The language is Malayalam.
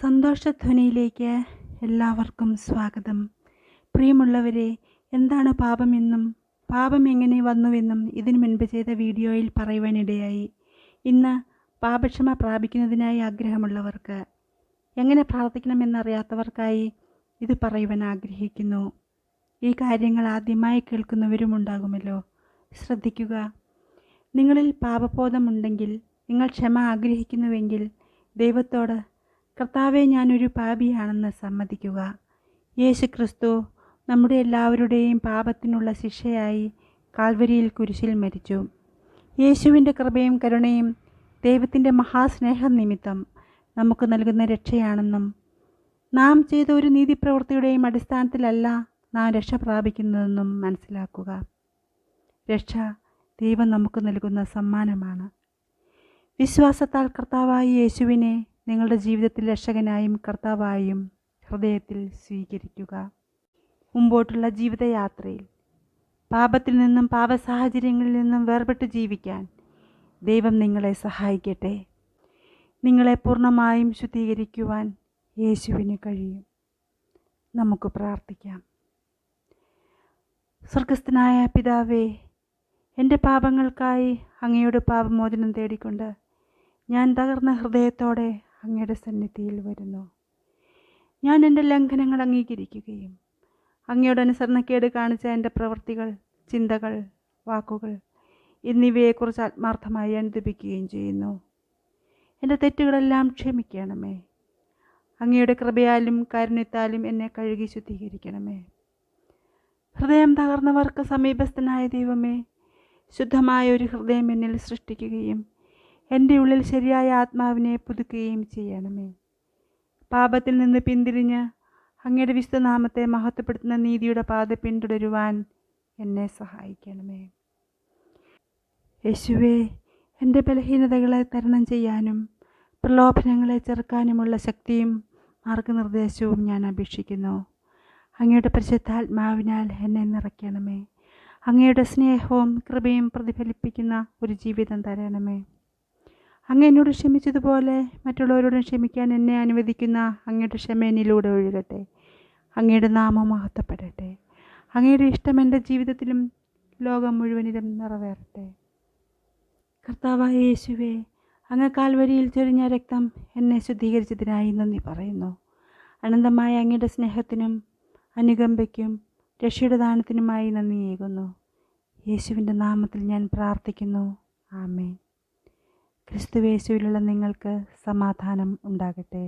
സന്തോഷധ്വനിയിലേക്ക് എല്ലാവർക്കും സ്വാഗതം. പ്രിയമുള്ളവരെ എന്താണ് പാപമെന്നും പാപം എങ്ങനെ വന്നുവെന്നും ഇതിനു മുൻപ് ചെയ്ത വീഡിയോയിൽ പറയുവാനിടയായി. ഇന്ന് പാപക്ഷമ പ്രാപിക്കുന്നതിനായി ആഗ്രഹമുള്ളവർക്ക് എങ്ങനെ പ്രാർത്ഥിക്കണമെന്നറിയാത്തവർക്കായി ഇത് പറയുവാൻ ആഗ്രഹിക്കുന്നു. ഈ കാര്യങ്ങൾ ആദ്യമായി കേൾക്കുന്നവരും ഉണ്ടാകുമല്ലോ ശ്രദ്ധിക്കുക. നിങ്ങളിൽ പാപബോധമുണ്ടെങ്കിൽ നിങ്ങൾ ക്ഷമ ആഗ്രഹിക്കുന്നുവെങ്കിൽ ദൈവത്തോട് കർത്താവെ ഞാനൊരു പാപിയാണെന്ന് സമ്മതിക്കുക. യേശു ക്രിസ്തു നമ്മുടെ എല്ലാവരുടെയും പാപത്തിനുള്ള ശിക്ഷയായി കാൽവരിയിൽ കുരിശിൽ മരിച്ചു. യേശുവിന്റെ കൃപയും കരുണയും ദൈവത്തിന്റെ മഹാസ്നേഹം നിമിത്തം നമുക്ക് നൽകുന്ന രക്ഷയാണെന്നും നാം ചെയ്ത ഒരു നീതിപ്രവൃത്തിയുടെയും അടിസ്ഥാനത്തിലല്ല നാം രക്ഷ പ്രാപിക്കുന്നതെന്നും മനസ്സിലാക്കുക. രക്ഷ ദൈവം നമുക്ക് നൽകുന്ന സമ്മാനമാണ്. വിശ്വാസത്താൽ കർത്താവായി യേശുവിനെ നിങ്ങളുടെ ജീവിതത്തിൽ രക്ഷകനായും കർത്താവായും ഹൃദയത്തിൽ സ്വീകരിക്കുക. മുമ്പോട്ടുള്ള ജീവിതയാത്രയിൽ പാപത്തിൽ നിന്നും പാപ സാഹചര്യങ്ങളിൽ നിന്നും വേർപെട്ട് ജീവിക്കാൻ ദൈവം നിങ്ങളെ സഹായിക്കട്ടെ. നിങ്ങളെ പൂർണമായും ശുദ്ധീകരിക്കുവാൻ യേശുവിന് കഴിയും. നമുക്ക് പ്രാർത്ഥിക്കാം. സ്വർഗസ്ഥനായ പിതാവേ എന്റെ പാപങ്ങൾക്കായി അങ്ങയുടെ പാപമോചനം തേടിക്കൊണ്ട് ഞാൻ തകർന്ന ഹൃദയത്തോടെ അങ്ങയുടെ സന്നിധിയിൽ വരുന്നു. ഞാൻ എന്റെ ലംഘനങ്ങൾ അംഗീകരിക്കുകയും അങ്ങയുടെ അനുസരണക്കേട് കാണിച്ച എന്റെ പ്രവൃത്തികൾ ചിന്തകൾ വാക്കുകൾ എന്നിവയെക്കുറിച്ച് ആത്മാർത്ഥമായി അനുദപിക്കുകയും ചെയ്യുന്നു. എന്റെ തെറ്റുകളെല്ലാം ക്ഷമിക്കണമേ. അങ്ങയുടെ കൃപയാലും കാരുണ്യത്താലും എന്നെ കഴുകി ശുദ്ധീകരിക്കണമേ. ഹൃദയം തകർന്നവർക്ക് സമീപസ്ഥനായ ദൈവമേ ശുദ്ധമായ ഒരു ഹൃദയം എന്നിൽ സൃഷ്ടിക്കുകയും എന്റെ ഉള്ളിൽ ശരിയായ ആത്മാവിനെ പുതുക്കുകയും ചെയ്യണമേ. പാപത്തിൽ നിന്ന് പിന്തിരിഞ്ഞ് അങ്ങയുടെ വിശുദ്ധനാമത്തെ മഹത്വപ്പെടുത്തുന്ന നീതിയുടെ പാത പിന്തുടരുവാൻ എന്നെ സഹായിക്കണമേ. യേശുവേ എന്റെ ബലഹീനതകളെ തരണം ചെയ്യാനും പ്രലോഭനങ്ങളെ ചെറുക്കാനുമുള്ള ശക്തിയും മാർഗനിർദ്ദേശവും ഞാൻ അപേക്ഷിക്കുന്നു. അങ്ങയുടെ പരിശുദ്ധാത്മാവിനാൽ എന്നെ നിറയ്ക്കണമേ. അങ്ങയുടെ സ്നേഹവും കൃപയും പ്രതിഫലിപ്പിക്കുന്ന ഒരു ജീവിതം തരണമേ. അങ്ങ് എന്നോട് ക്ഷമിച്ചതുപോലെ മറ്റുള്ളവരോടും ക്ഷമിക്കാൻ എന്നെ അനുവദിക്കുന്ന അങ്ങയുടെ ക്ഷമ എന്നിലൂടെ ഒഴുകട്ടെ. അങ്ങയുടെ നാമം മഹത്വപ്പെടട്ടെ. അങ്ങയുടെ ഇഷ്ടം എന്റെ ജീവിതത്തിലും ലോകം മുഴുവനിലും നിറവേറട്ടെ. കർത്താവായ യേശുവേ അങ്ങ് കാൽവരിയിൽ ചൊരിഞ്ഞ രക്തം എന്നെ ശുദ്ധീകരിച്ചതിനായി നന്ദി പറയുന്നു. അനന്തമായ അങ്ങയുടെ സ്നേഹത്തിനും അനുകമ്പയ്ക്കും രക്ഷയുടെ ദാനത്തിനുമായി നന്ദിയേകുന്നു യേശുവിന്റെ നാമത്തിൽ ഞാൻ പ്രാർത്ഥിക്കുന്നു. ആമേൻ. ക്രിസ്തുവേശുവിലുള്ള നിങ്ങൾക്ക് സമാധാനം ഉണ്ടാകട്ടെ.